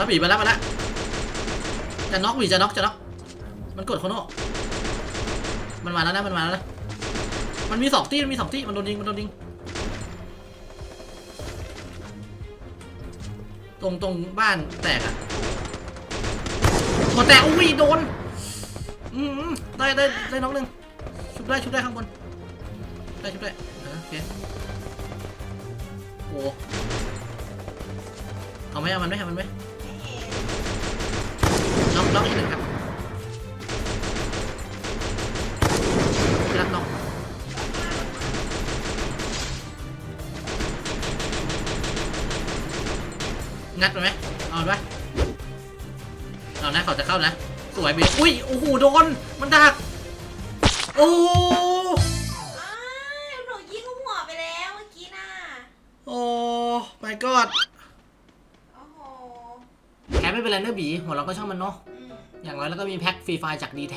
แล้วบีมาแล้วมาแล้วจะน็อกบีจะน็อกจะน็อกมันกดคโน่มันมาแล้วนะมันมาแล้วนะมันมีสองตีมันมีสองตีมันโดนยิงมันโดนยิงตรงตรงบ้านแตกอะหัวแตกอุ้ยโดนอืมได้ได้ได้น็อกหนึ่งชุบได้ชุบได้ข้างบนได้ชุบได้โอเคโอ้เอาไหมเอามันไหมเอามันไหม น็อกน็อกอีกหนึ่งครับพี่รักน็อกงัดไปไหมเอาไปเอานะเขาจะเข้านะ สวยบีอุ้ย โอ้โห โดน มันดัก โอ้ อ้าวหนูยิงหัวไปแล้วเมื่อกี้น่ะ โอ้ my god โอ้โห แพ้ไม่เป็นไรเนอะบีหัวเราก็ช่างมันเนาะ อืม อย่างน้อยแล้วก็มีแพ็คฟรีไฟล์จาก d t แท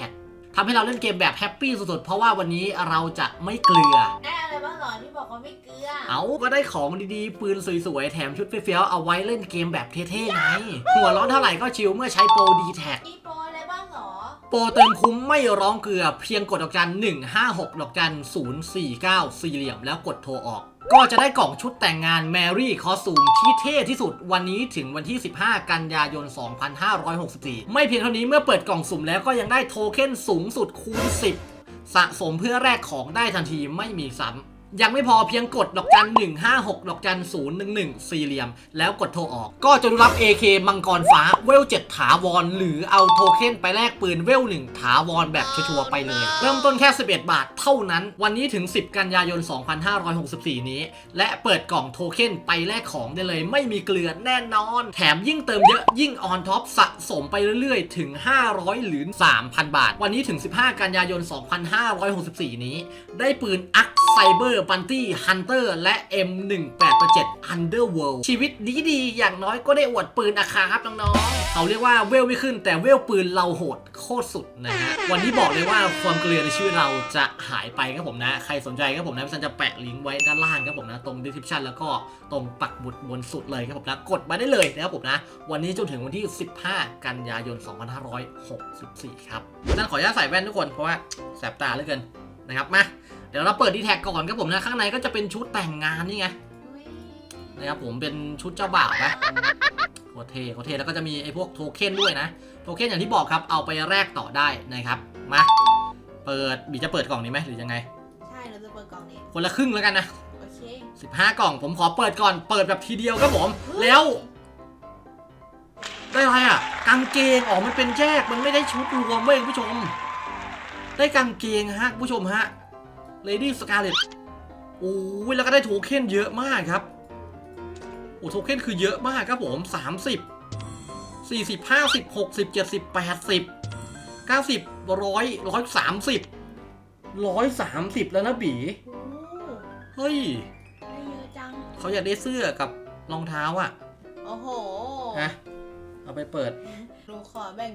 ทำให้เราเล่นเกมแบบแฮปปี้สุดๆ เพราะว่าวันนี้เราจะไม่เกลือ ได้อะไรบ้างเหรอที่บอกว่าไม่เกลือ เอาก็ได้ของดีๆ ปืนสวยๆ แถมชุดเฟี้ยวๆเอาไว้เล่นเกมแบบเท่ๆไงหัวร้อนเท่าไหร่ก็ชิลเมื่อใช้โปร d t แทมี ปรเติมคุ้มไม่ร้องเกลือเพียงกดดอกจัน 156 ดอกจัน 049 สี่เหลี่ยมแล้วกดโทรออก ก็จะได้กล่องชุดแต่งงานแมรี่คอสตูมที่เท่ที่สุดวันนี้ถึงวันที่ 15 กันยายน 2564 ไม่เพียงเท่านี้เมื่อเปิดกล่องสุ่มแล้วก็ยังได้โทเค็นสูงสุดคูณ 10 สะสมเพื่อแลกของได้ทันทีไม่มีซ้ำ ยังไม่พอเพียงกดดอกจัน156 ดอกจัน011 สี่เหลี่ยม แล้วกดโทรออก ก็จะรับ AK มังกรฟ้าเวล 7 ถาวร หรือเอาโทเค็นไปแลกปืนเวล 1 ถาวรแบบชัวร์ไปเลย เริ่มต้นแค่ 11 บาทเท่านั้น วันนี้ถึง 10 กันยายน 2564 นี้ และเปิดกล่องโทเค็นไปแลกของได้เลย ไม่มีเกลือแน่นอน แถมยิ่งเติมเยอะยิ่งออนท็อปสะสมไปเรื่อยๆ ถึง 500 หรือ 3,000 บาท วันนี้ถึง 15 กันยายน 2564 นี้ ได้ปืนอัก ไซเบอร์บันตี้ฮันเตอร์และ M1887 Underworld ชีวิตดีๆอย่างน้อยก็ได้อวดปืนอะคาครับน้องๆเขาเรียกว่าเวลไม่ขึ้น แต่เวลปืนเราโหดโคตรสุดนะฮะวันนี้บอกเลยว่าความเกลียในชีวิตเราจะหายไปครับผมนะ ใครสนใจครับผมนะพี่ซันจะแปะลิงก์ไว้ด้านล่างครับผมนะ ตรง description แล้วก็ตรงปักบุดบนสุดเลยครับผมนะกดมาได้เลยนะครับผมนะ วันนี้จนถึงวันที่ 15 กันยายน 2564 ครับนั่นขออนุญาตใส่แว่นทุกคนเพราะว่าแสบตาเหลือเกิน นะครับมาเดี๋ยวเราเปิดดีแท็กก่อนครับผมนะข้างในก็จะเป็นชุดแต่งงานนี่ไงอุ๊ยนะครับผมเป็นชุดเจ้าบ่าวนะโคตรเท่โคตรเท่แล้วก็จะมีไอ้พวกโทเค็นด้วยนะ โทเค็นอย่างที่บอกครับเอาไปแลกต่อได้นะครับมาเปิดบีจะเปิดกล่องนี้ไหมหรือยังไง ใช่เราจะเปิดกล่องนี้ คนละครึ่งแล้วกันนะโอเค15กล่องผมขอเปิดก่อนเปิดแบบทีเดียวครับผมแล้ว ได้อะไรอะกางเกงอ๋อมันเป็นแยกมันไม่ได้ชุดรวมเว้ยคุณผู้ชม ได้กางเกงฮะคุณผู้ชมฮะ Lady Scarlet โอ้ยแล้วก็ได้โทเค็นเยอะมากครับโอ้โทเค็นคือเยอะมากครับผม 30 40 50 60 70 80 90 100 130 130 แล้วนะบีโอ้เฮ้ยได้เยอะจังเขาอยากได้เสื้อกับรองเท้าอะ โอ้โหนะเอาไปเปิดห นูขอแบ่ง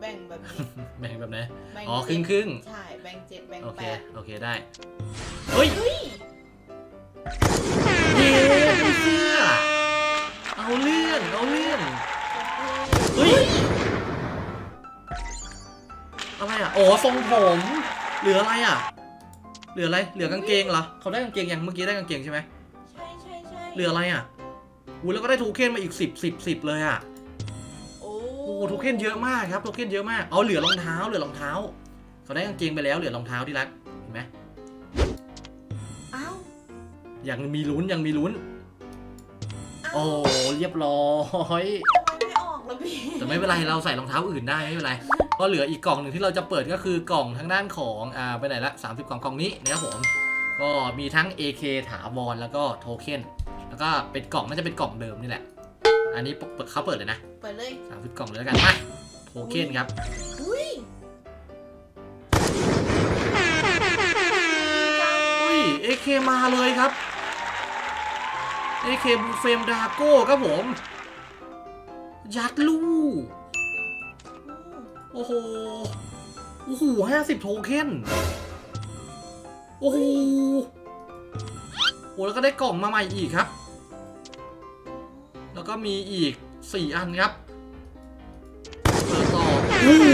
แบ่งแบบนี้แบ่งแบบไหน แบ่งอ๋อครึ่งครึ่งใช่แบ่งเจ็ดแบ่งโอเค แปดโอเคได้ เฮ้ยเฮ้ยเย้ได้เสื้อเอาเรื่อง เอาเรื่อง เฮ้ย อะไรอะ อ๋อทรงผม เหลืออะไรอะ เหลืออะไร เหลือกางเกงเหรอ เขาได้กางเกงยังเมื่อกี้ได้กางเกงใช่ไหม ใช่ใช่ใช่เหลืออะไรอะ อู้แล้วก็ได้โทเค็นมาอีกสิบสิบสิบเลยอะ โอ้โอ้โทเค็นเยอะมากครับโทเค็นเยอะมากเอาเหลือรองเท้าเหลือรองเท้าเขาได้กางเกงไปแล้วเหลือรองเท้าที่รักเห็นไหมอ้าวยังมีลุ้นยังมีลุ้น โอ้เรียบร้อยทำไมไม่ออกล่ะพี่แต่ไม่เป็นไรเราใส่รองเท้าอื่นได้ไม่เป็นไรก็เหลืออีกกล่องหนึ่งที่เราจะเปิดก็คือกล่องทางด้านของอ่าไปไหนละ30กล่องกล่องนี้นะครับผมก็มีทั้ง AK ถาวรแล้วก็โทเค็นแล้วก็เป็นกล่องน่าจะเป็นกล่องเดิมนี่แหละ อันนี้เปิดเขาเปิดเลยนะเปิดเลย30กล่องเลยแล้วกันมาโทเค็นครับอุ้ยอุ้ย AK มาเลยครับ AK บูเฟมดาโก้ครับผม ยัดลูกโอ้โห โอ้โหห้าสิบโทเค็นโอ้โหโอ้แล้วก็ได้กล่องมาใหม่อีกครับแล้ว ก็มีอีก 4 อันครับเปิดต่อโอ้โห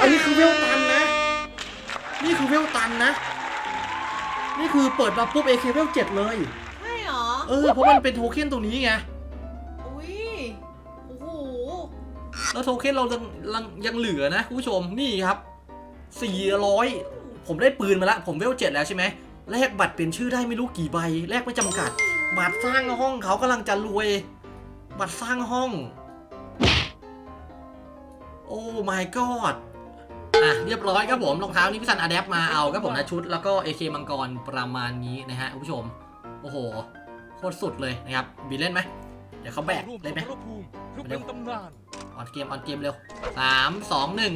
อันนี้คือเวลตันนะ นี่คือเวลตันนะ นี่คือเปิดมาปุ๊บ AK เวลเจ็ดเลย ใช่เหรอ เออ เพราะมันเป็นโทเค็นตัวนี้ไง อุ้ย โอ้โห แล้วโทเค็นเรายังยังเหลือนะคุณผู้ชม นี่ครับ 400 ผมได้ปืนมาแล้ว ผมเวลเจ็ดแล้วใช่ไหมแลกบัตรเปลี่ยนชื่อได้ไม่รู้กี่ใบ แลกไม่จำกัด บัตรสร้างห้องเขากำลังจะรวย บัตรสร้างห้อง โอ้ my god อะเรียบร้อยครับผมรองเท้านี้พี่ซันอะแดปมาเอาครับผมนะชุดแล้วก็ AK มังกรประมาณนี้นะฮะคุณผู้ชม โอ้โห โคตรสุดเลยนะครับบีเล่นไหมเดี๋ยวเขาแบกร่วมเล่นไหมสมรภูมิเพื่อเป็นตำนานออนเกมออนเกมเร็วสามสองหนึ่ง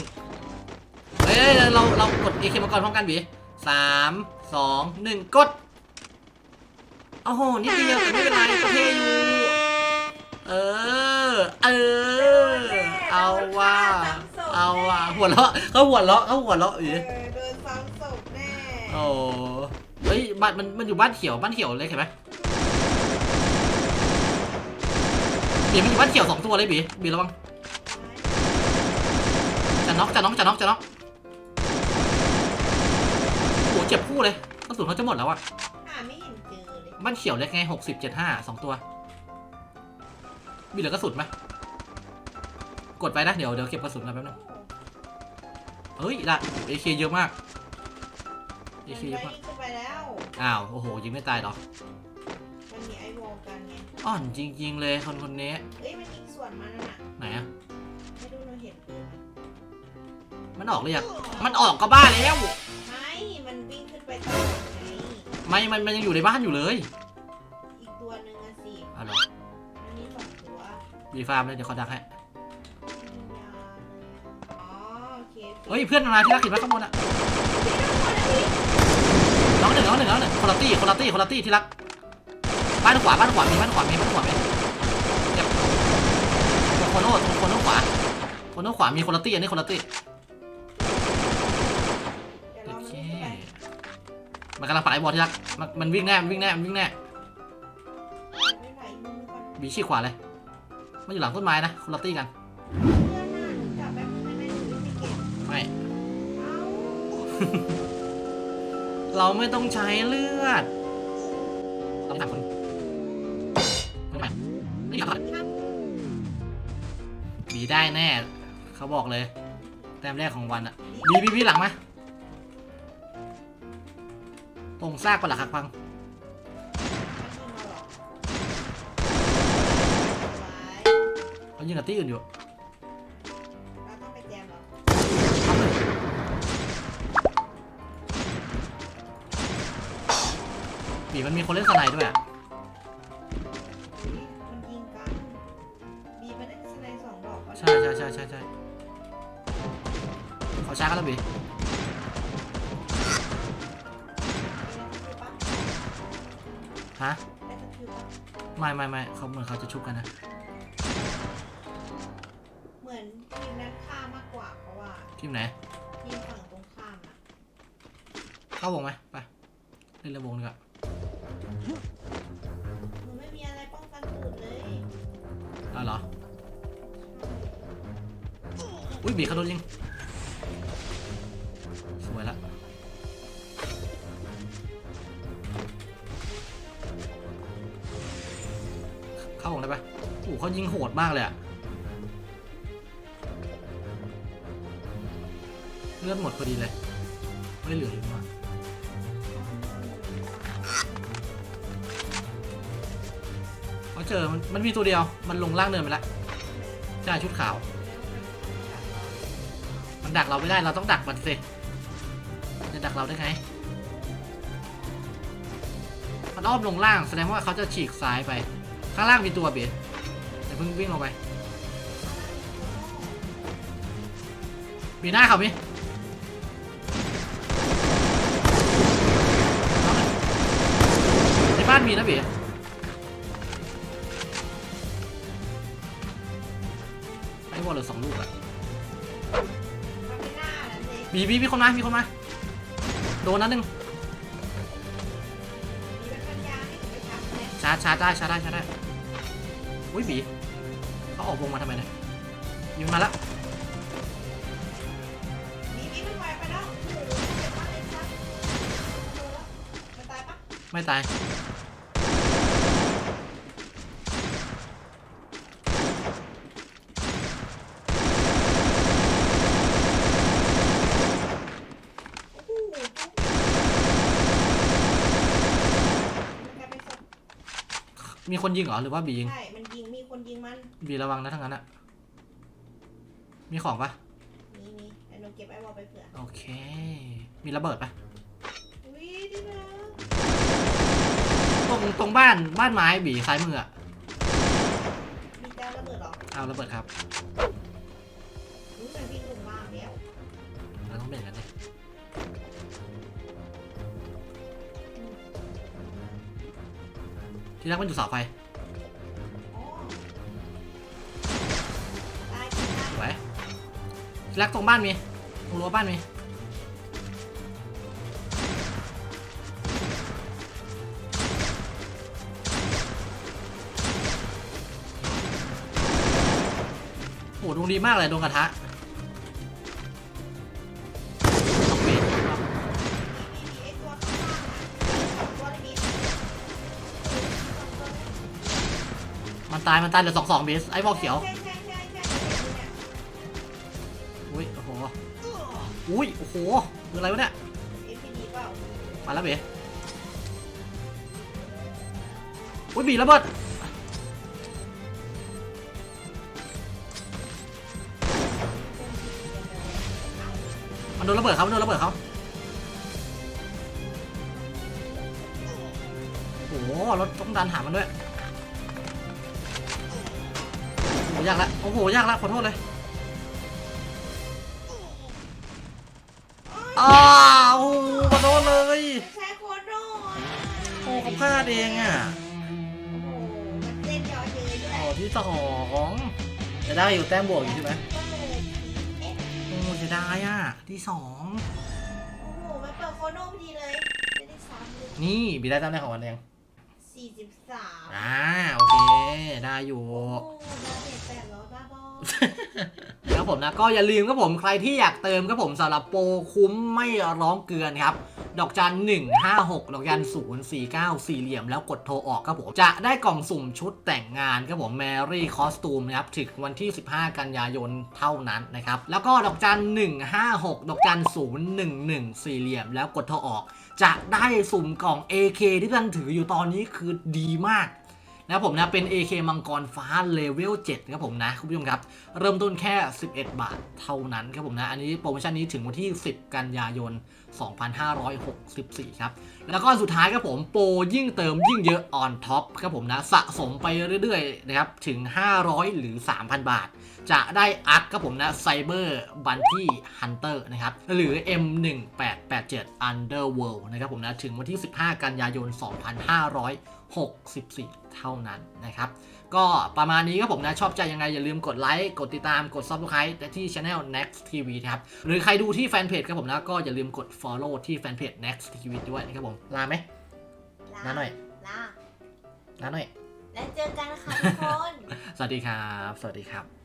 เฮ้ยเฮ้ยเราเรากด AK มังกรพร้อมกันบีสามสองหนึ่งกดโอ้โหนิดเดียวแต่ไม่เป็นไรก็เท่อยู่ เออ เออ เอาว่า เอาว่า หัวเราะเขาหัวเราะเขาหัวเราะเออีอโดนซ้ำศพแน่โอ้เฮ้ยบ้านมันมันอยู่บ้านเขียวบ้านเขียวเลยเห็นไหมบีมันอยู่บ้านเขียวสองตัวเลยบีบีระวังจะน็อกจะน็อกจะน็อกจะน็อกโอ้เจ็บคู่เลยกระสุนเขาจะหมดแล้วอะหาไม่เห็นเจอเลยบ้านเขียวเล็กไงหกสิบเจ็ดห้าสองตัว มีเหลือกระสุนไหมกดไปนะ เดี๋ยวเดี๋ยวเก็บกระสุนมาแป๊บนึงเฮ้ยละเอเคเยอะมากเอมันเคไปเยอะมากขึ้นไปแล้วอ้าว โอ้โห ยิงไม่ตายหรอ มันมีไอวอลกันไงอ่อนจริง ๆ เลยคนคนนี้ เอ้ยมันยิงส่วนมันน่ะไหนอะไม่รู้เราเห็นปืนมันออกหรือยังมันออกก็บ้าแล้ว ไม่ มันวิ่งขึ้นไปต่อไงไม่ มันมันยังอยู่ในบ้านอยู่เลย มีฟาร์มเลยเดี๋ยวเขาดักให้วิญญาณอ๋อโอเคโอเคเฮ้ยเพื่อนมันมาที่รักเห็นไหมข้างบนอะน้องหนึ่งน้องหนึ่งน้องหนึ่งคนละตี้คนละตี้คนละตี้ที่รักบ้านขวาบ้านขวามีบ้านขวามีบ้านขวามีเก็บตรงโคโน่ตรงโคโน่ขวาโคโน่ขวามีคนละตี้อันนี้คนละตี้เดี๋ยวโอเราเคไม่ได้ไปมันกำลังปัดไอ้บอลที่รักมันมันวิ่งแน่มันวิ่งแน่มันวิ่งแน่ไม่ไหวมือก่อนบีชี้ขวาเลย มันอยู่หลังต้นไม้นะคนละตี้กันเพื่อนน่ะหนูจับแบบไม่ได้หนูไม่เก็บไม่ เอ้าเราไม่ต้องใช้เลือดเราสามคนไม่ไปไม่อยากบีได้แน่ เขาบอกเลย แต้มแรกของวันอะบีบีบีหลังมาตรงซากปลักหักพัง ยิงเราหรอกไว้เขายิงกับที่อื่นอยู่เราต้องไปแจมเหรอเอาเลยบีมันมีคนเล่นสไนด์ด้วยอะอุ๊ยมันยิงกันบีมันได้สไนด์สองดอกวะใช่ใช่ใช่ใช่ใช่เขาช้ากันแล้วบีได้กระทืบปะฮะ ได้กระทืบปะไม่ไม่ไม่เขาเหมือนเขาจะชุบกันนะ ทีมไหนทีมฝั่งตรงข้ามอะเข้าวงไหมไปเล่นระวงดีกว่าหนูไม่มีอะไรป้องกันตูดเลยเอาเหรออุ้ยบีเขาโดนยิงสวยละเข้าวงได้ปะโอ้โหเขายิงโหดมากเลยอะ ลือดหมดพอดีเลย ไม่เหลือเลยมากเขาเจอมันมันมีตัวเดียว มันลงล่างเนินไปแล้วใช่ชุดขาว มันดักเราไม่ได้เราต้องดักมันสิมันจะดักเราได้ไง มันอ้อมลงล่างแสดงว่าเขาจะฉีกซ้ายไป ข้างล่างมีตัวเบียดอย่าเพิ่งวิ่งลงไป มีหน้าเขามิใน บ้านมีนะเบีไอ้วอลเหลือสองลูกอะมีมีมีคนมามีคนมา โดนนัดหนึ่งชาร์จชาร์จได้ชาร์จได้ชาร์จได้อุ้ยบีเขาออกวงมาทำไมเนี่ยยิงมาแล้วไม่ตาย โอ้โหมันกลายเป็นศพ มีคนยิงเหรอ หรือว่าบียิง ใช่ มันยิง มีคนยิงมัน บีระวังนะทั้งนั้นอะมีของปะมีมีแต่หนูเก็บไอ้วอลไปเผื่อโอเค มีระเบิดปะอุ้ยที่รักตรงตรงบ้านบ้านไม้บีซ้ายมืออะมีเจ้าระเบิดเหรอเอาระเบิดครับ รู้สึกวิ่งลงบ้างแล้วเราต้องเบ่งกันเลย ที่แรกมันอยู่เสาไฟสวยที่แรกตรงบ้านมีตรงรั้วบ้านมีโอ้ดวงดีมากเลยดวงกระทะ ตายมันตายเหลือสองสองเบสไอ้บอลเขียวอุ้ยโอ้โหอุ้ยโอ้โหคืออะไรวะเนี่ยมาแล้วเบสอุ้ยบีระเบิดมันโดนระเบิดเขามันโดนระเบิดเขาโอ้โหรถต้องดันหามันด้วย ยากละโอ้โหยากละขอโทษเลยอ้าวขอโทษเลยใช้โคโดนโอ้เขาพลาดเองอะโอ้โหมันเต้นยอเยยด้วยโอ้ที่สองจะได้อยู่แต้มบวกอยู่ใช่ไหมเอ๊ะโอ้จะได้อะที่สองโอ้โหมันเปิดโคโดพอดีเลยจะได้ซ้ำเลยนี่บีได้แต้มแรกของวันเองสี่สิบสามอ่าโอเคได้อยู่ โอ้ดาเมจ แปดร้อยบ้าบอครับผมนะก็อย่าลืมครับผมใครที่อยากเติมครับผมสำหรับโปรคุ้มไม่ร้องเกินครับดอกจัน1 5 6 ดอกจัน0 4 9 สี่เหลี่ยมแล้วกดโทรออกครับผม จะได้กล่องสุ่มชุดแต่งงานครับผมแมรี่คอสตูมนะครับถึงวันที่ 15 กันยายนเท่านั้นนะครับ แล้วก็ดอกจัน1 5 6 ดอกจัน0 1 1 สี่เหลี่ยมแล้วกดโทรออก จะได้สุ่มกล่อง AK ที่ท่านถืออยู่ตอนนี้คือดีมาก นะผมนะเป็น AK มังกรฟ้าเลเวล7ครับผมนะคุณผู้ชมครับ เริ่มต้นแค่ 11 บาทเท่านั้นครับผมนะ อันนี้โปรโมชั่นนี้ถึงวันที่ 10 กันยายน 2564 ครับ แล้วก็สุดท้ายครับผมโปรยิ่งเติมยิ่งเยอะออนท็อปครับผมนะ สะสมไปเรื่อยๆนะครับถึง 500 หรือ 3,000 บาท จะได้อัพครับผมนะไซเบอร์บันที่ฮันเตอร์นะครับ หรือ M1887 Underworld นะครับผมนะ ถึงวันที่ 15 กันยายน 2564 เท่านั้นนะครับ ก็ประมาณนี้ครับผมนะ ชอบใจยังไง อย่าลืมกดไลค์ กดติดตาม กด Subscribe ที่ Channel Next TV นะครับ หรือใครดูที่แฟนเพจครับผมนะ ก็อย่าลืมกด Follow ที่แฟนเพจ Next TV ด้วยนะครับผม ลาไหมลาหน่อยลาลาหน่อย แล้วเจอกันนะคะทุกคน สวัสดีครับ สวัสดีครับ